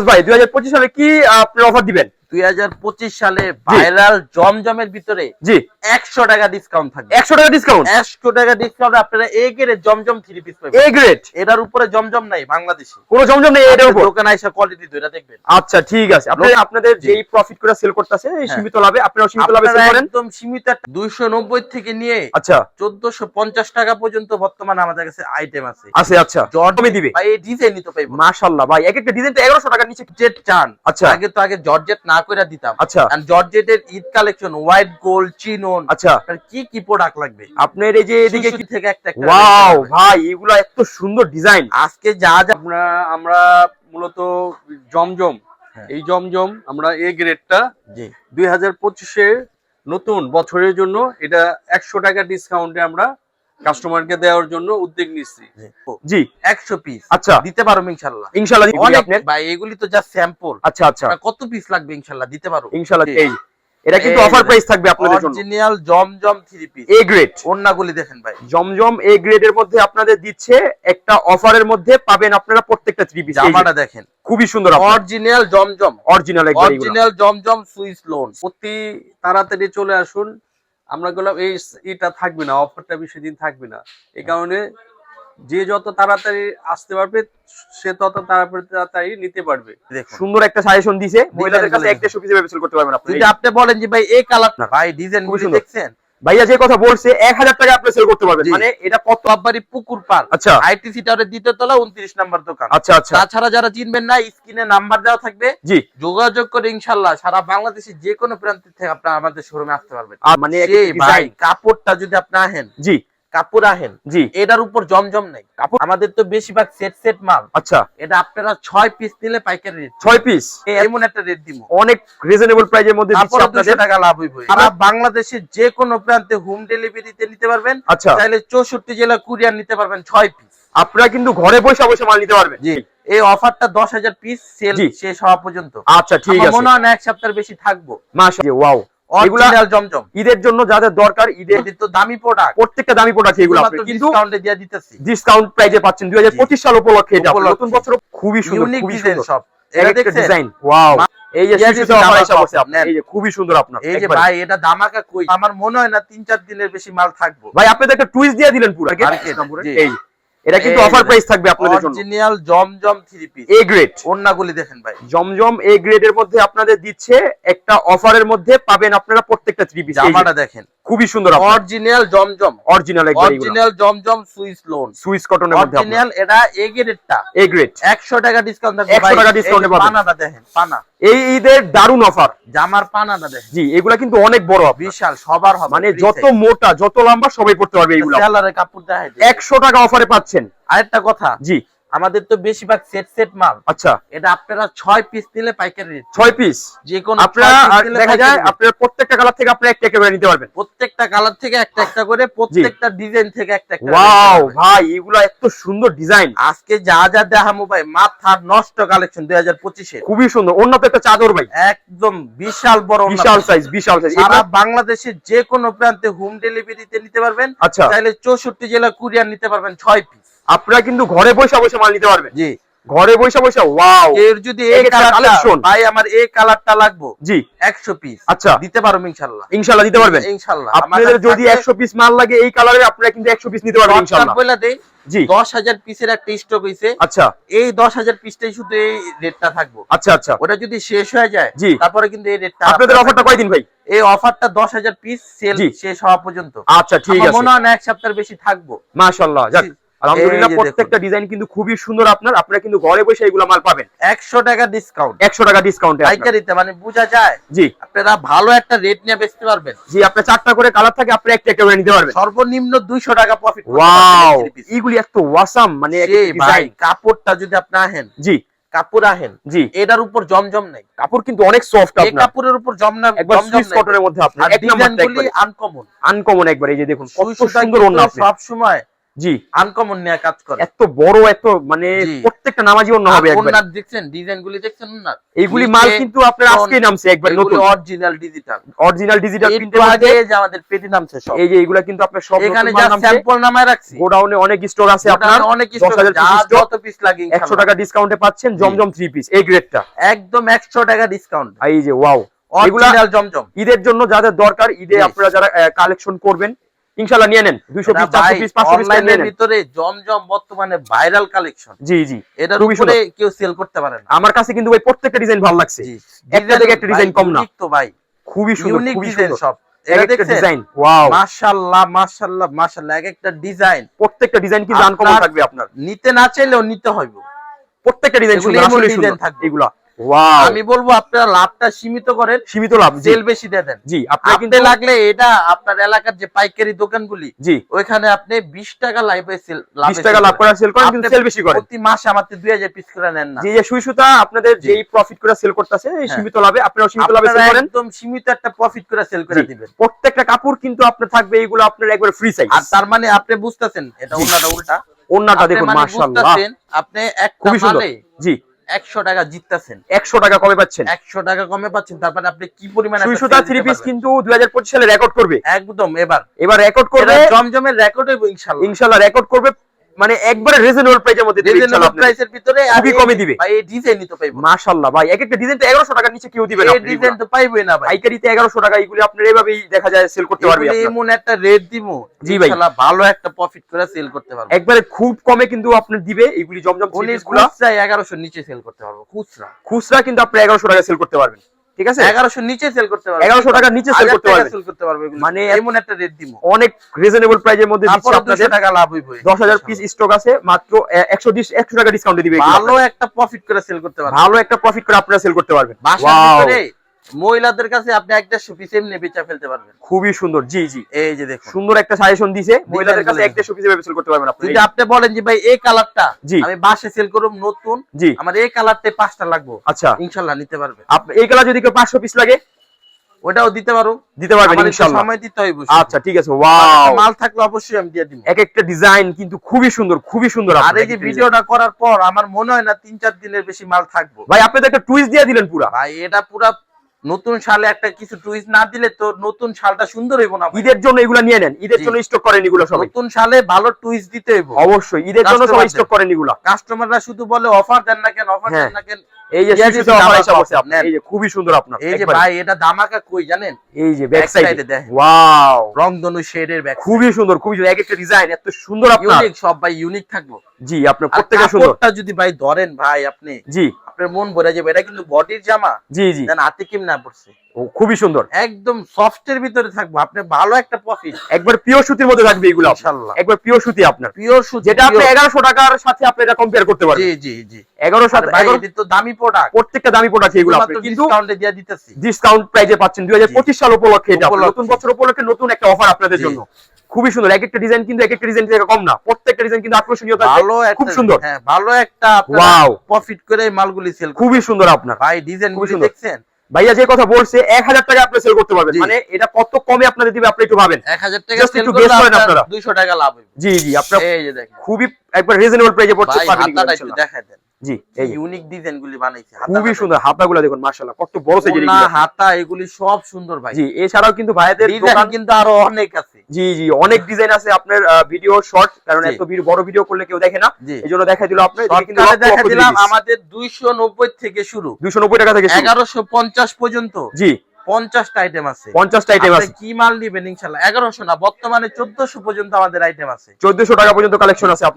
ভাই দুই হাজার পঁচিশ সালে কি আপনি অফার দিবেন? দুই হাজার পঁচিশ সালে ভাইরাল জমজমের ভিতরে জি। একশো টাকা ডিসকাউন্ট থাকবে। একশো টাকা ডিসকাউন্ট একশো টাকা ডিসকাউন্ট আপনারা A grade Zamzam three piece পাবেন। এ গ্রেড এটার উপরে জমজম নাই বাংলাদেশে। কোনো জমজম নেই এটার উপর? দোকানে এসে কোয়ালিটি দুইটা দেখবেন। আচ্ছা ঠিক আছে। আপনারা আপনাদের যেই প্রফিট করে সেল করতেছে এই হ্যাঁ। সীমিত লাভে আপনারা সীমিত লাভে সেল করেন। একদম সীমিত দুইশো নব্বই থেকে নিয়ে আচ্ছা। চোদ্দশো পঞ্চাশ টাকা পর্যন্ত বর্তমানে আমাদের কাছে আইটেম আছে। আছে আচ্ছা। জর্জ জর্জমে দিবে। ভাই এই ডিজাইনই তো পাইবো মাশাআল্লাহ ভাই এক একটা ডিজাইন তো 1100 টাকার নিচে জর্জেট চান। আচ্ছা। আগে তো আগে জর্জেট না করে দিতাম। আচ্ছা। জর্জেটের Eid collection white gold chinon আচ্ছা। কি কি প্রোডাক্ট লাগবে? আপনার এই যে এদিকে সুসুকি থেকে একটা একটা ওয়াও ভাই এগুলা এত সুন্দর ডিজাইন আজকে যা যা আমরা আমরা মূলত জমজম। হ্যাঁ। এই জমজম আমরা এ গ্রেডটা জি। দুই হাজার পঁচিশে নতুন বছরের জন্য এটা একশো টাকা ডিসকাউন্টে আমরা কাস্টমারকে দেওয়ার জন্য উদ্যোগ নিচ্ছি জি। একশো পিস আচ্ছা। দিতে পারো ইনশাল্লাহ। ইনশাআল্লাহ অনেক ভাই এগুলি তো যা স্যাম্পল আচ্ছা আচ্ছা। কত পিস লাগবে ইনশাল্লাহ? দিতে পারো ইনশাআল্লাহ এই। এটা কিন্তু অফার প্রাইস থাকবে আপনাদের জন্য। Original Zamzam three piece A grade ওন্নাগুলি দেখেন ভাই। জমজম এ গ্রেডের মধ্যে আপনাদের দিচ্ছে একটা অফারের মধ্যে পাবেন আপনারা প্রত্যেকটা থ্রি পিস জামাটা দেখেন। খুবই সুন্দর original Zamzam. Original original Zamzam Swiss lawn অতি তাড়াতাড়ি চলে আসুন। আমরা বললাম এই এটা থাকবে না অফারটা বেশি দিন থাকবে না। এই কারণে যে যত তাড়াতাড়ি আসতে পারবে সে তত তাড়াতাড়ি তাড়াতাড়ি নিতে পারবে। সুন্দর একটা সাজেশন দিছে। মহিলাদের কাছে একটা সুবিধা বিবেচনা করতে পারবেন আপনি। যদি আপনি বলেন যে ভাই এই কালার না ভাই ডিজাইন। দেখছেন? ভাইয়া যে কথা বলছে এক হাজার টাকা আপনি সেল করতে পারবেন। মানে এটা কত? আব্বারি পুকুর পার আচ্ছা। আইটিসি টাওয়ারের দ্বিতীয় তলা উনত্রিশ নাম্বার দোকান। আচ্ছা আচ্ছা। তাছাড়া যারা চিনবেন না স্ক্রিনে নাম্বার দেওয়া থাকবে। জি। যোগাযোগ করে ইনশাল্লাহ সারা বাংলাদেশের যে কোনো প্রান্ত থেকে আপনারা আমাদের শোরুমে আসতে পারবেন। মানে ভাই কাপড়টা যদি আপনি আহেন জি। কাপড় আহেন জি। এটার উপর জমজম নাই। কাপড় আমাদের তো বেশিরভাগ সেট সেট মাল। আচ্ছা। এটা আপনারা ছয় পিস নিলে পাইকারি রেট ছয় পিস এমন একটা রেট দিব। অনেক রিজনেবল প্রাইজের মধ্যে দিচ্ছে আপনাদের। টাকা লাভ হইব সারা বাংলাদেশের যে কোনো প্রান্তে হোম ডেলিভারিতে নিতে পারবেন। আচ্ছা। চাইলে চৌষট্টি জেলা কুরিয়ার নিতে পারবেন ছয় পিস আপনারা কিন্তু ঘরে বসে বসে মাল নিতে পারবেন। জি। এই অফারটা দশ হাজার পিস সেল। শেষ হওয়া পর্যন্ত। আচ্ছা ঠিক আছে। মনে হয় এক সপ্তাহের বেশি থাকব। মাশাআল্লাহ ওয়াও। অরিজিনাল জমজম। ঈদের জন্য যাদের দরকার ঈদের তো দামি প্রোডাক্ট প্রত্যেকটা দামি প্রোডাক্ট এগুলো আপনি। কিন্তু ডিসকাউন্টে দিয়ে দিতেছি। ডিসকাউন্ট প্রাইজে পাচ্ছেন 2025 সাল উপলক্ষে এটা। নতুন বছর খুবই সুন্দর ইউনিক খুবই সুন্দর। সব। এটা ডিজাইন ওয়াও এই যে এই যে খুবই সুন্দর আপনার এই যে ভাই এটা দামাকা কই? আমার মনে হয় না তিন চার দিনের বেশি মাল থাকব। ভাই আপনি তো একটা টুইস্ট দিয়ে দিলেন পুরো। এই। এটা কিন্তু অফার প্রাইস থাকবে আপনাদের জন্য। Original Zamzam 3 piece A grade ওন্নাগুলি দেখেন ভাই। জমজম এ গ্রেডের মধ্যে আপনাদের দিচ্ছে একটা অফারের মধ্যে পাবেন আপনারা প্রত্যেকটা 3 পিস জামাটা দেখেন। খুবই সুন্দর original Zamzam. Original original Zamzam Swiss lawn Swiss কটনের মধ্যে অরিজিনাল এটা এ গ্রেডটা এ গ্রেড একশো টাকা ডিসকাউন্ট 100 টাকা এ পাবেন। পানাটা দেখেন পানা। এই ঈদের দারুণ অফার জামার পানাটা দেখেন। জি এগুলা কিন্তু অনেক বড়। বিশাল সবার হবে। মানে যত মোটা যত লম্বা সবাই পড়তে পারবে সেলারের কাপড় দেখাই একশো টাকা অফারে পাচ্ছেন। আরেকটা কথা। জি। আমাদের তো বেশিরভাগ সেট সেট মাল। আচ্ছা। এটা আপনারা ছয় পিস নিলে পাইকারি ছয় পিস যে কোনো আপনারা দেখা যায়। আপনারা প্রত্যেকটা কালার থেকে আপনারা একটা একটা করে নিতে পারবেন। প্রত্যেকটা কালার থেকে একটা একটা করে প্রত্যেকটা ডিজাইন থেকে একটা একটা ওয়াও ভাই এগুলা এত সুন্দর ডিজাইন আজকে যা যা দেখামো ভাই মাথা নষ্ট কালেকশন দুই হাজার পঁচিশে। খুবই সুন্দর। অন্য তো একটা চাদর ভাই। একদম বিশাল বড় বিশাল সাইজ বিশাল সাইজ সারা বাংলাদেশের যে কোনো প্রান্তে হোম ডেলিভারিতে নিতে পারবেন। আচ্ছা। তাহলে চৌষট্টি জেলা কুরিয়ার নিতে পারবেন ছয় পিস আপনারা কিন্তু ঘরে বসে বসে মাল নিতে পারবেন। জি। ঘরে বসে বসে ওয়াও এর যদি এই কালারটা ভাই আমার এই কালারটা লাগবো? জি। একশো পিস আচ্ছা। দিতে পারো ইনশাল্লাহ। ইনশাল্লাহ দিতে পারবেন। ইনশাল্লাহ। আপনাদের যদি একশো পিস মাল লাগে এই কালারে আপনারা কিন্তু একশো পিস নিতে পারবেন ইনশাল্লাহ। বলে দেই জি। দশ হাজার পিসের একটা স্টক হইছে। আচ্ছা। এই দশ হাজার পিসটাই শুধু এই রেটটা থাকব। আচ্ছা আচ্ছা। ওটা যদি শেষ হয়ে যায় জি। তারপরে কিন্তু এই রেটটা আপনাদের অফারটা কয়দিন ভাই? এই অফারটা দশ হাজার পিস সেল শেষ হওয়া পর্যন্ত। আচ্ছা ঠিক আছে। মনে হয় এক সপ্তাহের বেশি থাকব। মাশাআল্লাহ যাক। আলহামদুলিল্লাহ। প্রত্যেকটা ডিজাইন কিন্তু খুবই সুন্দর আপনার। আপনারা কিন্তু ঘরে বসে এগুলো মাল পাবেন। একশো টাকা ডিসকাউন্ট একশো টাকা ডিসকাউন্টে পাইকারিতে মানে বোঝা যায়। জি। আপনারা ভালো একটা রেট নিয়ে বেচতে পারবেন। জি আপনার চারটা করে কালার থাকে আপনি একটা একটা করে নিতে পারবেন। সর্বনিম্ন দুইশো টাকা প্রফিট ওয়াও এইগুলি এত ওয়াসাম মানে ডিজাইন কাপড়টা যদি আপনি আহেন জি। কাপড় আহেন জি। এটার উপর জমজম নাই। কাপড় কিন্তু অনেক সফট এই আপনার। কাপড়ের উপর জমনা একবার জমজম কটনের মধ্যে আপনার এক ডিজাইনগুলি আনকমন আনকমন একবার। এই যে দেখুন কত সুন্দর ওন্না আপনি সব সময় জি। আনকমন নিয়ে কাজ করে। এত বড় এত মানে প্রত্যেকটা নামাজি অন্য হবে একবার। ওনার দেখছেন ডিজাইন গুলি দেখছেন ওনার এইগুলি মাল কিন্তু আপনার আজকে নামছে একবার নতুন। অরিজিনাল ডিজিটাল অরিজিনাল ডিজিটাল প্রিন্টের আগে যে আমাদের পেটি নামছে সব। এই যে এগুলা কিন্তু আপনার সব এখানে যা স্যাম্পল নামায় রাখছি। গোডাউনে অনেক স্টক আছে আপনার। অনেক যত পিস লাগে একশো ইনশাআল্লাহ। টাকা ডিসকাউন্টে পাচ্ছেন জমজম থ্রি পিস এই গ্রেডটা একদম একশো টাকা ডিসকাউন্ট এই যে ওয়াও এগুলা জমজম। ঈদের জন্য যাদের দরকার ঈদে আপনারা যারা কালেকশন করবেন ইনশাল্লাহ নিয়ে নেন। দুইশো পিস চারশো পিস পাঁচশো পিস নিয়ে নেন। ভিতরে জমজম বর্তমানে ভাইরাল কালেকশন জি জি। খুবই উপরে কেউ সেল করতে পারে না। আমার কাছে কিন্তু ভাই প্রত্যেকটা ডিজাইন ভালো লাগছে। একটা থেকে একটা ডিজাইন কম না। তো ভাই। খুবই সুন্দর ইউনিক খুবই ডিজাইন সুন্দর। সব। এটা ডিজাইন ওয়াও মাশাআল্লাহ মাশাআল্লাহ মাশাআল্লাহ এক একটা ডিজাইন প্রত্যেকটা ডিজাইন কি আনকমন আপনার- থাকবে আপনার? নিতে না চাইলেও নিতে হইব। প্রত্যেকটা ডিজাইন সুন্দর আসলে সুন্দর। থাকবে। এগুলা। আমি বলব আপনারা লাভটা সীমিত করেন সীমিত লাভ জি। সেল বেশি দিয়ে দেন। জি আপনার আপনি কিন্তু লাগলে এটা আপনার এলাকার যে পাইকারি দোকানগুলি জি। ওইখানে আপনি বিশ টাকা লাইভে সেল বিশ টাকা লাভ করে সেল করেন কিন্তু সেল বেশি করেন। প্রতি মাসে দুই হাজার পিস করে নেন না। যে যে সুই সুতা আপনাদের জি। যেই প্রফিট করে সেল করতেছে এই হ্যাঁ। সীমিত লাভে আপনারা সীমিত লাভে সেল করেন। একদম সীমিত একটা প্রফিট করে সেল করে দিবেন। প্রত্যেকটা কাপড় কিন্তু আপনার থাকবে এইগুলো আপনার একবার ফ্রি সাইজ আর তার মানে আপনি বুঝতেছেন এটা জি। উল্টাটা উল্টা। আপনি দেখুন মানে মাশাআল্লাহ। আপনি একটা খুবই সুন্দর। জি। একশো টাকা জিততেছেন। একশো টাকা কমে পাচ্ছেন। একশো টাকা কমে পাচ্ছেন তারপরে আপনি কি পরিমাণ সুতা থ্রি পিস কিন্তু দুই হাজার পঁচিশ সালে রেকর্ড করবে। একদম এবার। এবার রেকর্ড করবে জমজমের রেকর্ড হইব ইনশাআল্লাহ। ইনশাল্লাহ রেকর্ড করবে মানে একবারে রিজনেবল প্রাইসের মধ্যে রিজনেবল প্রাইসের ভিতরে খুবই কমে দিবে। ভাই এই ডিজাইনই তো পাইবো। মাশাআল্লাহ ভাই এক একটা ডিজাইন তো এগারোশো টাকার নিচে কেউ দিবে না এই ডিজাইন তো পাইবোই না ভাই। পাইকারিতে এগারোশো টাকা এগুলি আপনার এইভাবেই দেখা যায় সেল করতে পারবে আপনারা। এমন একটা রেট দিব জি ভাই। ইনশাআল্লাহ ভালো একটা প্রফিট করে সেল করতে পারব। একবারে খুব কমে কিন্তু আপনার দিবে এগুলি জমজম উনি সিরিজগুলা খুচরা এগারোশোর নিচে সেল করতে পারব খুচরা। খুচরা কিন্তু আপনি এগারোশো টাকা সেল করতে পারবেন। ঠিক আছে? এগারোশোর নিচে সেল করতে পারবে। এগারোশো টাকার নিচে সেল করতে পারবে। সেল করতে পারবে মানে এমন একটা রেট দিব। অনেক রিজনেবল প্রাইজের মধ্যে দিচ্ছি আপনাদের। 200 টাকা লাভ হইবো। দশ হাজার পিস স্টক আছে মাত্র একশো একশো টাকা ডিসকাউন্টে দিবে ভালো একটা প্রফিট করে সেল করতে পারবে। ভালো একটা প্রফিট করে আপনারা সেল করতে পারবেন। বাসার ভিতরে মহিলাদের কাছে আপনি একটা পিস এমনি বেচা ফেলতে পারবেন। খুবই সুন্দর জি জি। এই যে দেখুন। সুন্দর একটা সাজেশন দিছে মহিলাদের কাছে গুলো এক দেড়শো সেল করতে পারবেন আপনি। যদি আপনি বলেন যে ভাই এই কালারটা। আমি বাসে সেল করব নতুন জি। আমার এই কালারটাই পাঁচটা লাগবে। আচ্ছা। ইনশাল্লাহ নিতে পারবে আপনি এই কালার যদি কেউ পাঁচশো পিস লাগে? ওটাও দিতে পারো। দিতে পারবেন ইনশাআল্লাহ সময় দিতে হইব আচ্ছা ঠিক আছে ওয়াও। মাল থাকলে অবশ্যই আমি দিয়ে দিব। এক একটা ডিজাইন কিন্তু খুবই সুন্দর খুবই সুন্দর আর এই যে ভিডিওটা করার পর আমার মনে হয় না তিন চার দিনের বেশি মাল থাকব। ভাই আপনি তো একটা টুইস্ট দিয়ে দিলেন পুরা। ভাই এটা পুরা নতুন সালে একটা কিছু টুইস্ট না দিলে তো নতুন সালটা সুন্দর হইব না ঈদের জন্য এগুলো নিয়ে নেন। ঈদের জন্য স্টক করেন এগুলো সবাই। নতুন সালে ভালো টুইস্ট দিতে হইব। অবশ্যই ঈদের জন্য Customer স্টক করেন এগুলা। কাস্টমাররা শুধু বলে অফার দেন না কেন অফার হ্যাঁ। দেন না কেন এই যে এই যে খুবই সুন্দর আপনার এই যে ভাই এটা ধামাকা কই জানেন? এই যে ব্যাক সাইডে দেখেন। ওয়াও রংধনু শেডের ব্যাগ খুবই সুন্দর খুবই সুন্দর। এক একটা ডিজাইন এত সুন্দর আপনার। ইউনিক সব ভাই ইউনিক থাকব। জি আপনার প্রত্যেকটা সুন্দর। যদি ভাই ধরেন ভাই আপনি জি। আপনার মন ভরে যাবে। এটা কিন্তু বডির জামা। জি জি। দেন হাতে কিম না পড়ছে ও, খুবই সুন্দর। একদম সফটের ভিতরে থাকব। আপনি ভালো একটা প্রফিট একবার পিওর সুতির মধ্যে থাকবে এগুলো। ইনশাআল্লাহ একবার পিওর সুতি আপনার। পিওর সুতি যেটা আপনি এগারোশো টাকার সাথে আপনি এটা কম্পেয়ার করতে জি পারবেন জি। জি আর ভাই এটা তো দামি প্রোডাক্ট প্রত্যেকটা দামি প্রোডাক্ট এগুলো আপনি। কিন্তু ডিসকাউন্টে দিয়ে দিতেছি। ডিসকাউন্ট প্রাইজে পাচ্ছেন। দুই হাজার পঁচিশ সাল উপলক্ষে এটা। উপলক্ষে। নতুন বছর উপলক্ষে নতুন একটা অফার আপনাদের জন্য। খুবই সুন্দর। এক একটা ডিজাইন কিন্তু এক একটা ডিজাইন থেকে কম না। প্রত্যেকটা ডিজাইন কিন্তু আকর্ষণীয় ভালো খুব সুন্দর। হ্যাঁ ভালো একটা Wow. প্রফিট করে মালগুলি সেল খুবই সুন্দর আপনার। ভাই ডিজাইন খুবই সুন্দর। দেখছেন? ভাইয়া যে কথা বলছে এক হাজার টাকা আপনি সেল করতে পারবেন। মানে এটা কত কমে আপনাদের দিবে আপনি একটু ভাবেন। এক হাজার টাকা সেল করলে আপনার। দুইশো টাকা লাভ জি জি আপনার এই যে দেখেন। খুবই একবার রিজনেবল প্রাইজে পড়তে পারবেন। দেখাই দেন। জি এই যে। ইউনিক ডিজাইন গুলি বানাইছে খুবই সুন্দর হাতাগুলো দেখুন মাশাআল্লাহ কত বড় সাইজের না হাতা এগুলি সব সুন্দর ভাই। জি এছাড়াও কিন্তু ভাইদের দোকান কিন্তু আরও অনেক আছে। জি জি অনেক ডিজাইন আছে আপনার ভিডিও শর্ট কারণ এত বড় ভিডিও করলে কেউ দেখে না। জি। এই দিল আপনার কিন্তু দেখা দিলাম আমাদের দুইশো নব্বই থেকে শুরু। 290 টাকা থেকে শুরু। এগারোশো পঞ্চাশ পর্যন্ত। জি। পঞ্চাশটা আইটেম আছে। 50টা আইটেম আছে। কি মাল নিবেন ইনশাল্লাহ এগারোশো না বর্তমানে চোদ্দশো পর্যন্ত আমাদের আইটেম আছে। 1400 টাকা পর্যন্ত কালেকশন আছে আপনার।